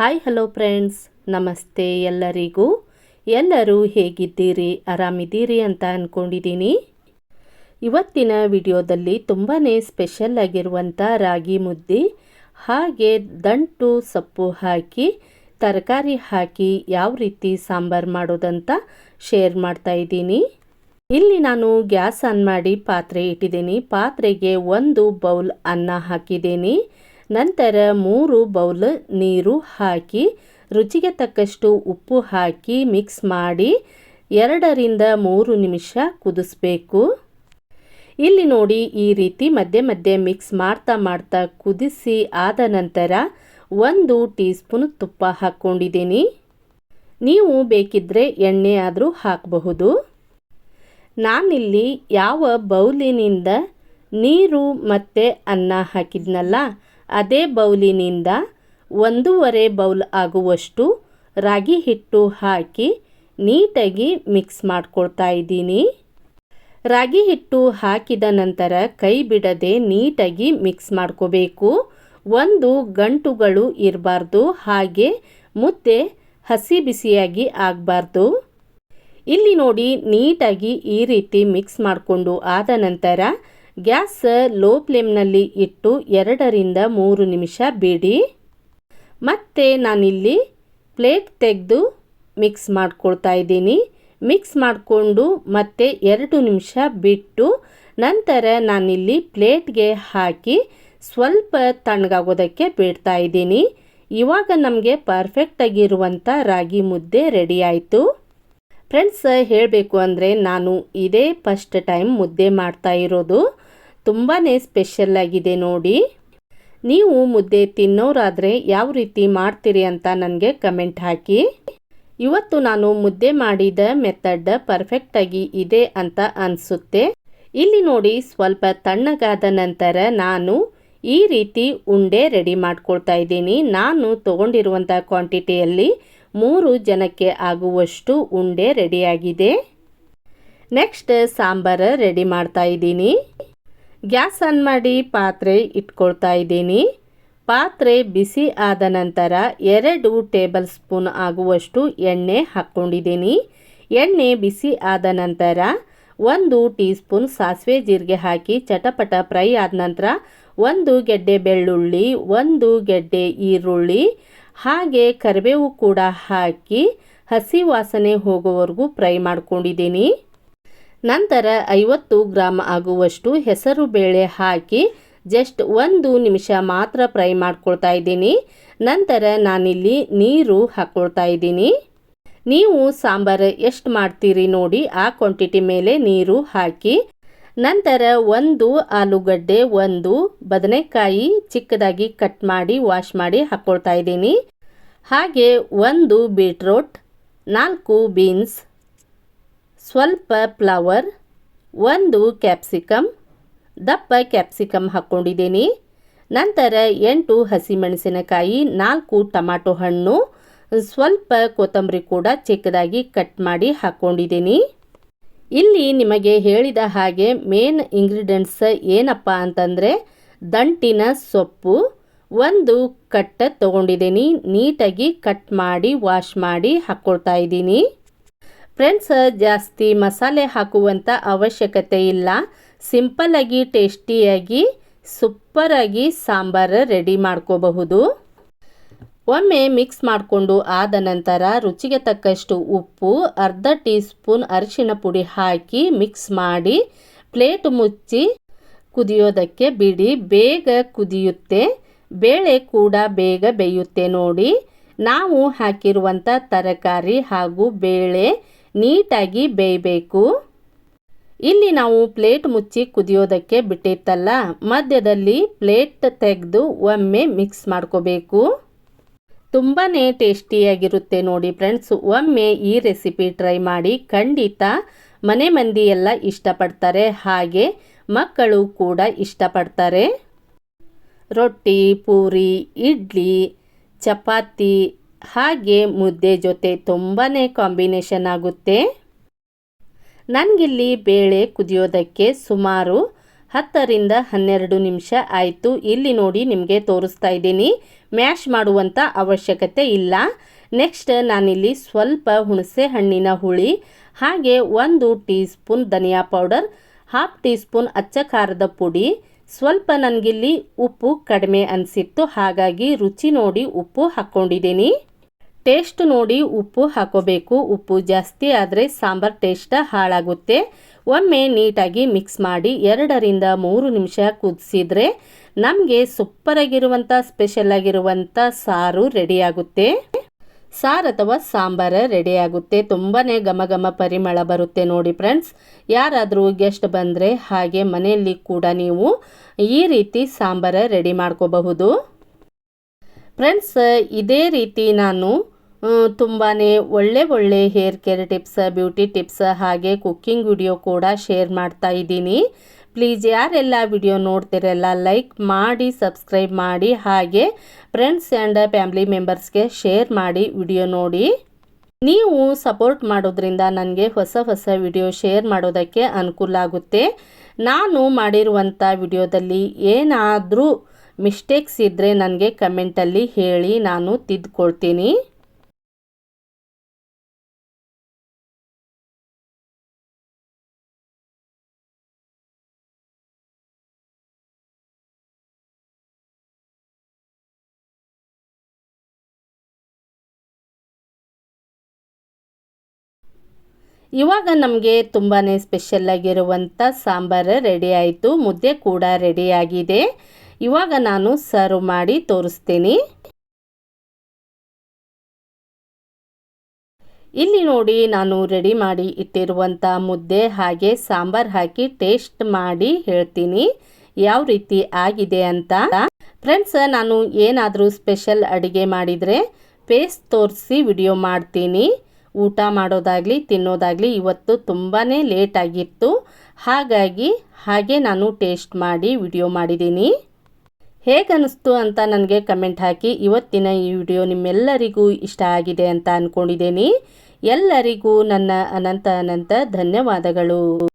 Hi hello friends ನಮಸ್ತೆ ಎಲ್ಲರಿಗೂ. ಎಲ್ಲರೂ ಹೇಗಿದ್ದೀರಿ? ಆರಾಮಿದ್ದೀರಿ ಅಂತ ಅಂದ್ಕೊಂಡಿದ್ದೀನಿ ಇವತ್ತಿನ ವಿಡಿಯೋದಲ್ಲಿ ತುಂಬಾ ಸ್ಪೆಷಲ್ ಆಗಿರುವಂಥ ರಾಗಿ ಮುದ್ದೆ, ಹಾಗೆ ದಂಟು ಸೊಪ್ಪು ಹಾಕಿ, ತರಕಾರಿ ಹಾಕಿ ಯಾವ ರೀತಿ ಸಾಂಬಾರು ಮಾಡೋದಂತ ಶೇರ್ ಮಾಡ್ತಾ ಇದ್ದೀನಿ. ಇಲ್ಲಿ ನಾನು ಗ್ಯಾಸ್ ಆನ್ ಮಾಡಿ ಪಾತ್ರೆ ಇಟ್ಟಿದ್ದೀನಿ. ಪಾತ್ರೆಗೆ ಒಂದು ಬೌಲ್ ಅನ್ನ ಹಾಕಿದ್ದೀನಿ. ನಂತರ ಮೂರು ಬೌಲ್ ನೀರು ಹಾಕಿ, ರುಚಿಗೆ ತಕ್ಕಷ್ಟು ಉಪ್ಪು ಹಾಕಿ ಮಿಕ್ಸ್ ಮಾಡಿ ಎರಡರಿಂದ ಮೂರು ನಿಮಿಷ ಕುದಿಸ್ಬೇಕು. ಇಲ್ಲಿ ನೋಡಿ ಈ ರೀತಿ ಮಧ್ಯೆ ಮಧ್ಯೆ ಮಿಕ್ಸ್ ಮಾಡ್ತಾ ಮಾಡ್ತಾ ಕುದಿಸಿ ಆದ ನಂತರ ಒಂದು ಟೀ ಸ್ಪೂನ್ ತುಪ್ಪ ಹಾಕ್ಕೊಂಡಿದ್ದೀನಿ. ನೀವು ಬೇಕಿದ್ದರೆ ಎಣ್ಣೆ ಆದರೂ ಹಾಕಬಹುದು. ನಾನಿಲ್ಲಿ ಯಾವ ಬೌಲಿನಿಂದ ನೀರು ಮತ್ತು ಅನ್ನ ಹಾಕಿದ್ನಲ್ಲ ಅದೇ ಬೌಲಿನಿಂದ ಒಂದೂವರೆ ಬೌಲ್ ಆಗುವಷ್ಟು ರಾಗಿ ಹಿಟ್ಟು ಹಾಕಿ ನೀಟಾಗಿ ಮಿಕ್ಸ್ ಮಾಡ್ಕೊಳ್ತಾ ಇದ್ದೀನಿ. ರಾಗಿ ಹಿಟ್ಟು ಹಾಕಿದ ನಂತರ ಕೈ ಬಿಡದೆ ನೀಟಾಗಿ ಮಿಕ್ಸ್ ಮಾಡ್ಕೋಬೇಕು. ಒಂದು ಗಂಟುಗಳು ಇರಬಾರ್ದು, ಹಾಗೆ ಮುದ್ದೆ ಹಸಿ ಬಿಸಿಯಾಗಿ ಆಗಬಾರ್ದು. ಇಲ್ಲಿ ನೋಡಿ ನೀಟಾಗಿ ಈ ರೀತಿ ಮಿಕ್ಸ್ ಮಾಡಿಕೊಂಡು ಆದ ನಂತರ ಗ್ಯಾಸ್ ಲೋ ಫ್ಲೇಮ್ನಲ್ಲಿ ಇಟ್ಟು ಎರಡರಿಂದ ಮೂರು ನಿಮಿಷ ಬಿಡಿ. ಮತ್ತೆ ನಾನಿಲ್ಲಿ ಪ್ಲೇಟ್ ತೆಗೆದು ಮಿಕ್ಸ್ ಮಾಡ್ಕೊಳ್ತಾ ಇದ್ದೀನಿ. ಮಿಕ್ಸ್ ಮಾಡಿಕೊಂಡು ಮತ್ತೆ ಎರಡು ನಿಮಿಷ ಬಿಟ್ಟು ನಂತರ ನಾನಿಲ್ಲಿ ಪ್ಲೇಟ್ಗೆ ಹಾಕಿ ಸ್ವಲ್ಪ ತಣ್ಣಗಾಗೋದಕ್ಕೆ ಬಿಡ್ತಾ ಇದ್ದೀನಿ. ಇವಾಗ ನಮಗೆ ಪರ್ಫೆಕ್ಟಾಗಿರುವಂಥ ರಾಗಿ ಮುದ್ದೆ ರೆಡಿ ಆಯಿತು. ಫ್ರೆಂಡ್ಸ್ ಹೇಳಬೇಕು ಅಂದರೆ ನಾನು ಇದೇ ಫಸ್ಟ್ ಟೈಮ್ ಮುದ್ದೆ ಮಾಡ್ತಾ ಇರೋದು. ತುಂಬಾ ಸ್ಪೆಷಲ್ ಆಗಿದೆ ನೋಡಿ. ನೀವು ಮುದ್ದೆ ತಿನ್ನೋರಾದರೆ ಯಾವ ರೀತಿ ಮಾಡ್ತೀರಿ ಅಂತ ನನಗೆ ಕಮೆಂಟ್ ಹಾಕಿ. ಇವತ್ತು ನಾನು ಮುದ್ದೆ ಮಾಡಿದ ಮೆಥಡ್ ಪರ್ಫೆಕ್ಟಾಗಿ ಇದೆ ಅಂತ ಅನಿಸುತ್ತೆ. ಇಲ್ಲಿ ನೋಡಿ ಸ್ವಲ್ಪ ತಣ್ಣಗಾದ ನಂತರ ನಾನು ಈ ರೀತಿ ಉಂಡೆ ರೆಡಿ ಮಾಡ್ಕೊಳ್ತಾ ಇದ್ದೀನಿ. ನಾನು ತಗೊಂಡಿರುವಂಥ ಕ್ವಾಂಟಿಟಿಯಲ್ಲಿ ಮೂರು ಜನಕ್ಕೆ ಆಗುವಷ್ಟು ಉಂಡೆ ರೆಡಿಯಾಗಿದೆ ನೆಕ್ಸ್ಟ್ ಸಾಂಬಾರು ರೆಡಿ ಮಾಡ್ತಾ ಇದ್ದೀನಿ. ಗ್ಯಾಸ್ ಆನ್ ಮಾಡಿ ಪಾತ್ರೆ ಇಟ್ಕೊಳ್ತಾ ಇದ್ದೀನಿ. ಪಾತ್ರೆ ಬಿಸಿ ಆದ ನಂತರ ಎರಡು ಟೇಬಲ್ ಸ್ಪೂನ್ ಆಗುವಷ್ಟು ಎಣ್ಣೆ ಹಾಕ್ಕೊಂಡಿದ್ದೀನಿ. ಎಣ್ಣೆ ಬಿಸಿ ಆದ ನಂತರ ಒಂದು ಟೀ ಸ್ಪೂನ್ ಸಾಸಿವೆ ಜೀರಿಗೆ ಹಾಕಿ ಚಟಪಟ ಫ್ರೈ ಆದ ನಂತರ ಒಂದು ಗೆಡ್ಡೆ ಬೆಳ್ಳುಳ್ಳಿ, ಒಂದು ಗೆಡ್ಡೆ ಈರುಳ್ಳಿ, ಹಾಗೆ ಕರಿಬೇವು ಕೂಡ ಹಾಕಿ ಹಸಿ ವಾಸನೆ ಹೋಗೋವರೆಗೂ ಫ್ರೈ ಮಾಡ್ಕೊಂಡಿದ್ದೀನಿ. ನಂತರ ಐವತ್ತು ಗ್ರಾಮ್ ಆಗುವಷ್ಟು ಹೆಸರು ಬೇಳೆ ಹಾಕಿ ಜಸ್ಟ್ ಒಂದು ನಿಮಿಷ ಮಾತ್ರ ಫ್ರೈ ಮಾಡ್ಕೊಳ್ತಾ ಇದ್ದೀನಿ. ನಂತರ ನಾನಿಲ್ಲಿ ನೀರು ಹಾಕ್ಕೊಳ್ತಾ ಇದ್ದೀನಿ. ನೀವು ಸಾಂಬಾರು ಎಷ್ಟು ಮಾಡ್ತೀರಿ ನೋಡಿ ಆ ಕ್ವಾಂಟಿಟಿ ಮೇಲೆ ನೀರು ಹಾಕಿ, ನಂತರ ಒಂದು ಆಲೂಗಡ್ಡೆ, ಒಂದು ಬದನೆಕಾಯಿ ಚಿಕ್ಕದಾಗಿ ಕಟ್ ಮಾಡಿ ವಾಶ್ ಮಾಡಿ ಹಾಕ್ಕೊಳ್ತಾ ಇದ್ದೀನಿ. ಹಾಗೆ ಒಂದು ಬೀಟ್ರೋಟ್ ನಾಲ್ಕು ಬೀನ್ಸ್ ಸ್ವಲ್ಪ ಫ್ಲವರ್, ಒಂದು ಕ್ಯಾಪ್ಸಿಕಮ್ ದಪ್ಪ ಕ್ಯಾಪ್ಸಿಕಮ್ ಹಾಕ್ಕೊಂಡಿದ್ದೀನಿ. ನಂತರ ಎಂಟು ಹಸಿಮೆಣಸಿನಕಾಯಿ, ನಾಲ್ಕು ಟೊಮಾಟೊ ಹಣ್ಣು, ಸ್ವಲ್ಪ ಕೊತ್ತಂಬರಿ ಕೂಡ ಚಿಕ್ಕದಾಗಿ ಕಟ್ ಮಾಡಿ ಹಾಕ್ಕೊಂಡಿದ್ದೀನಿ. ಇಲ್ಲಿ ನಿಮಗೆ ಹೇಳಿದ ಹಾಗೆ ಮೇನ್ ಇಂಗ್ರೀಡಿಯೆಂಟ್ಸ್ ಏನಪ್ಪ ಅಂತಂದರೆ ದಂಟಿನ ಸೊಪ್ಪು, ಒಂದು ಕಟ್ ತೊಗೊಂಡಿದ್ದೀನಿ, ನೀಟಾಗಿ ಕಟ್ ಮಾಡಿ, ವಾಶ್ ಮಾಡಿ ಹಾಕ್ಕೊಳ್ತಾ ಇದ್ದೀನಿ. ಫ್ರೆಂಡ್ಸ್, ಜಾಸ್ತಿ ಮಸಾಲೆ ಹಾಕುವಂಥ ಅವಶ್ಯಕತೆ ಇಲ್ಲ. ಸಿಂಪಲ್ಲಾಗಿ ಟೇಸ್ಟಿಯಾಗಿ ಸೂಪರಾಗಿ ಸಾಂಬಾರು ರೆಡಿ ಮಾಡ್ಕೋಬಹುದು. ಒಮ್ಮೆ ಮಿಕ್ಸ್ ಮಾಡಿಕೊಂಡು ಆದ ನಂತರ ರುಚಿಗೆ ತಕ್ಕಷ್ಟು ಉಪ್ಪು, ಅರ್ಧ ಟೀ ಸ್ಪೂನ್ ಅರಿಶಿಣ ಪುಡಿ ಹಾಕಿ ಮಿಕ್ಸ್ ಮಾಡಿ ಪ್ಲೇಟ್ ಮುಚ್ಚಿ ಕುದಿಯೋದಕ್ಕೆ ಬಿಡಿ. ಬೇಗ ಕುದಿಯುತ್ತೆ. ಬೇಳೆ ಕೂಡ ಬೇಗ ಬೇಯುತ್ತೆ ನೋಡಿ. ನಾವು ಹಾಕಿರುವಂಥ ತರಕಾರಿ ಹಾಗೂ ಬೇಳೆ ನೀಟಾಗಿ ಬೇಯಬೇಕು. ಇಲ್ಲಿ ನಾವು ಪ್ಲೇಟ್ ಮುಚ್ಚಿ ಕುದಿಯೋದಕ್ಕೆ ಬಿಟ್ಟಿತ್ತಲ್ಲ, ಮಧ್ಯದಲ್ಲಿ ಪ್ಲೇಟ್ ತೆಗೆದು ಒಮ್ಮೆ ಮಿಕ್ಸ್ ಮಾಡ್ಕೋಬೇಕು. ತುಂಬಾ ಟೇಸ್ಟಿಯಾಗಿರುತ್ತೆ ನೋಡಿ ಫ್ರೆಂಡ್ಸ್, ಒಮ್ಮೆ ಈ ರೆಸಿಪಿ ಟ್ರೈ ಮಾಡಿ ಖಂಡಿತ ಮನೆ ಮಂದಿ ಎಲ್ಲ ಇಷ್ಟಪಡ್ತಾರೆ, ಹಾಗೆ ಮಕ್ಕಳು ಕೂಡ ಇಷ್ಟಪಡ್ತಾರೆ. ರೊಟ್ಟಿ, ಪೂರಿ, ಇಡ್ಲಿ, ಚಪಾತಿ ಹಾಗೆ ಮುದ್ದೆ ಜೊತೆ ತುಂಬಾ ಕಾಂಬಿನೇಷನ್ ಆಗುತ್ತೆ. ನನಗಿಲ್ಲಿ ಬೇಳೆ ಕುದಿಯೋದಕ್ಕೆ ಸುಮಾರು ಹತ್ತರಿಂದ ಹನ್ನೆರಡು ನಿಮಿಷ ಆಯಿತು. ಇಲ್ಲಿ ನೋಡಿ ನಿಮಗೆ ತೋರಿಸ್ತಾ ಇದ್ದೀನಿ. ಮ್ಯಾಶ್ ಮಾಡುವಂಥ ಅವಶ್ಯಕತೆ ಇಲ್ಲ. ನೆಕ್ಸ್ಟ್ ನಾನಿಲ್ಲಿ ಸ್ವಲ್ಪ ಹುಣಸೆ ಹಣ್ಣಿನ ಹುಳಿ, ಹಾಗೆ ಒಂದು ಟೀ ಸ್ಪೂನ್ ಧನಿಯಾ ಪೌಡರ್, ಹಾಫ್ ಟೀ ಸ್ಪೂನ್ ಅಚ್ಚ ಖಾರದ ಪುಡಿ, ಸ್ವಲ್ಪ ನನಗಿಲ್ಲಿ ಉಪ್ಪು ಕಡಿಮೆ ಅನಿಸಿತ್ತು, ಹಾಗಾಗಿ ರುಚಿ ನೋಡಿ ಉಪ್ಪು ಹಾಕ್ಕೊಂಡಿದ್ದೀನಿ ಟೇಸ್ಟ್ ನೋಡಿ ಉಪ್ಪು ಹಾಕೋಬೇಕು. ಉಪ್ಪು ಜಾಸ್ತಿ ಆದರೆ ಸಾಂಬಾರ್ ಟೇಸ್ಟ್ ಹಾಳಾಗುತ್ತೆ. ಒಮ್ಮೆ ನೀಟಾಗಿ ಮಿಕ್ಸ್ ಮಾಡಿ ಎರಡರಿಂದ ಮೂರು ನಿಮಿಷ ಕುದಿಸಿದ್ರೆ ನಮಗೆ ಸೂಪರಾಗಿರುವಂಥ ಸ್ಪೆಷಲ್ ಆಗಿರುವಂಥ ಸಾರು ರೆಡಿಯಾಗುತ್ತೆ ಸಾರು ಅಥವಾ ಸಾಂಬಾರ ರೆಡಿಯಾಗುತ್ತೆ ತುಂಬಾ ಘಮ ಘಮ ಪರಿಮಳ ಬರುತ್ತೆ ನೋಡಿ ಫ್ರೆಂಡ್ಸ್ ಯಾರಾದರೂ ಗೆಸ್ಟ್ ಬಂದರೆ ಹಾಗೆ ಮನೆಯಲ್ಲಿ ಕೂಡ ನೀವು ಈ ರೀತಿ ಸಾಂಬಾರ ರೆಡಿ ಮಾಡ್ಕೋಬಹುದು. ಫ್ರೆಂಡ್ಸ್ ಇದೇ ರೀತಿ ನಾನು ತುಂಬಾ ಒಳ್ಳೆ ಒಳ್ಳೆ hair care tips beauty tips ಹಾಗೆ ಕುಕ್ಕಿಂಗ್ ವಿಡಿಯೋ ಕೂಡ ಶೇರ್ ಮಾಡ್ತಾ ಇದ್ದೀನಿ. ಪ್ಲೀಸ್ ಯಾರೆಲ್ಲ ವಿಡಿಯೋ ನೋಡ್ತಿರಲ್ಲ ಲೈಕ್ ಮಾಡಿ ಸಬ್ಸ್ಕ್ರೈಬ್ ಮಾಡಿ, ಹಾಗೆ ಫ್ರೆಂಡ್ಸ್ ಆ್ಯಂಡ್ ಫ್ಯಾಮ್ಲಿ ಮೆಂಬರ್ಸ್ಗೆ ಶೇರ್ ಮಾಡಿ ವಿಡಿಯೋ ನೋಡಿ. ನೀವು ಸಪೋರ್ಟ್ ಮಾಡೋದ್ರಿಂದ ನನಗೆ ಹೊಸ ಹೊಸ ವಿಡಿಯೋ ಶೇರ್ ಮಾಡೋದಕ್ಕೆ ಅನುಕೂಲ ಆಗುತ್ತೆ. ನಾನು ಮಾಡಿರುವಂಥ ವಿಡಿಯೋದಲ್ಲಿ ಏನಾದರೂ ಮಿಸ್ಟೇಕ್ಸ್ ಇದ್ದರೆ ನನಗೆ ಕಮೆಂಟಲ್ಲಿ ಹೇಳಿ ನಾನು ತಿದ್ದುಕೊಳ್ತೀನಿ ಇವಾಗ ನಮಗೆ ತುಂಬಾ ಸ್ಪೆಷಲ್ಲಾಗಿರುವಂಥ ಸಾಂಬಾರು ರೆಡಿ ಆಯಿತು, ಮುದ್ದೆ ಕೂಡ ರೆಡಿಯಾಗಿದೆ ಇವಾಗ ನಾನು ಸರ್ವ್ ಮಾಡಿ ತೋರಿಸ್ತೀನಿ. ಇಲ್ಲಿ ನೋಡಿ ನಾನು ರೆಡಿ ಮಾಡಿ ಇಟ್ಟಿರುವಂಥ ಮುದ್ದೆ ಹಾಗೆ ಸಾಂಬಾರು ಹಾಕಿ ಟೇಸ್ಟ್ ಮಾಡಿ ಹೇಳ್ತೀನಿ. ಯಾವ ರೀತಿ ಆಗಿದೆ ಅಂತ. ಫ್ರೆಂಡ್ಸ್ ನಾನು ಏನಾದರೂ ಸ್ಪೆಷಲ್ ಅಡುಗೆ ಮಾಡಿದರೆ ಪೇಸ್ಟ್ ತೋರಿಸಿ ವಿಡಿಯೋ ಮಾಡ್ತೀನಿ. ಊಟ ಮಾಡೋದಾಗಲಿ, ತಿನ್ನೋದಾಗಲಿ ಇವತ್ತು ತುಂಬಾ ಲೇಟ್ ಆಗಿತ್ತು. ಹಾಗಾಗಿ ಹಾಗೆ ನಾನು ಟೇಸ್ಟ್ ಮಾಡಿ ವಿಡಿಯೋ ಮಾಡಿದ್ದೀನಿ. ಹೇಗೆ ಅನ್ನಿಸ್ತು ಅಂತ ನನಗೆ ಕಮೆಂಟ್ ಹಾಕಿ. ಇವತ್ತಿನ ಈ ವಿಡಿಯೋ ನಿಮ್ಮೆಲ್ಲರಿಗೂ ಇಷ್ಟ ಆಗಿದೆ ಅಂತ ಅಂದ್ಕೊಂಡಿದ್ದೀನಿ ಎಲ್ಲರಿಗೂ ನನ್ನ ಅನಂತ ಅನಂತ ಧನ್ಯವಾದಗಳು.